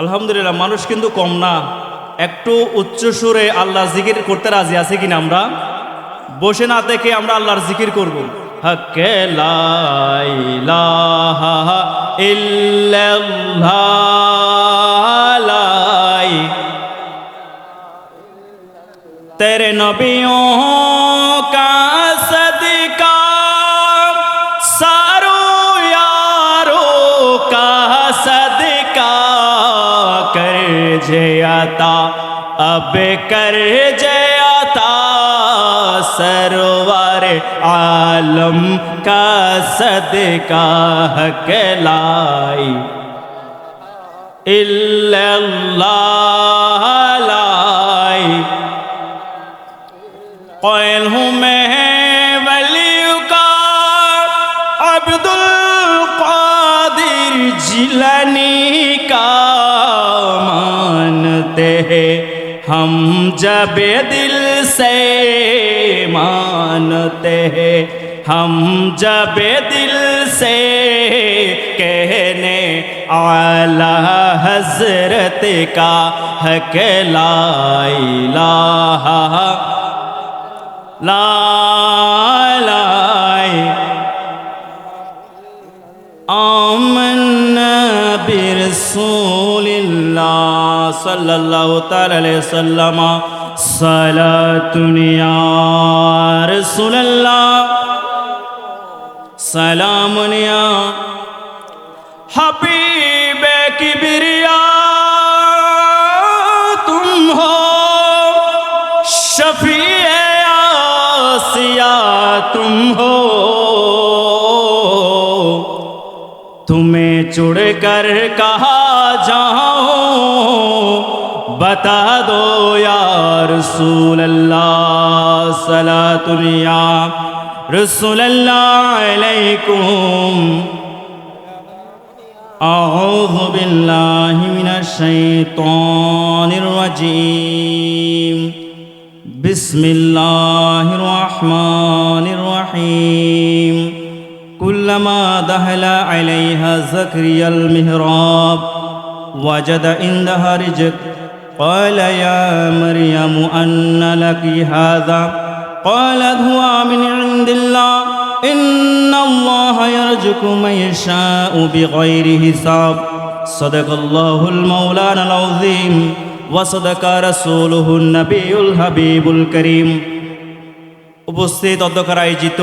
আলহামদুলিল্লাহ, মানুষ কিন্তু কম না। একটু উচ্চ সুরে আল্লাহ জিকির করতে রাজি আছে কিনা আমরা? বসে না থেকে আমরা আল্লাহর জিকির করব। তেরে নবী مجھے عطا اب کر عطا سرور عالم کا صدقہ حق لائی۔ اللہ لائی۔ قائل ہوں میں ولی عبد القادر جلنی مانتے ہیں ہم جب دل سے مانتے ہیں، ہم جب دل سے کہنے اعلی حضرت کا حق لا الہ لا لا آمنا برسول الله صلى الله تعالى عليه وسلم. صلاة يا رسول الله سلام يا حبیب کبریا. تم ہو شفیع آسیا تم ہو تمہیں چڑ کر کہا، جاؤں، بتا دو یا رسول اللہ صلاۃ یا رسول اللہ علیکم۔ أعوذ بالله من الشيطان الرجيم بسم الله الرحمن الرحيم كلما دخل عليها زكريا المهراب وجد عندها رزق قال يا مريم أن لك هذا قالت هو من عند الله إن الله يرزق من يشاء بغير حساب صدق الله المولانا العظيم وصدق رسوله النبي الحبيب الكريم উপস্থিত অধ্যক্ষর আয়োজিত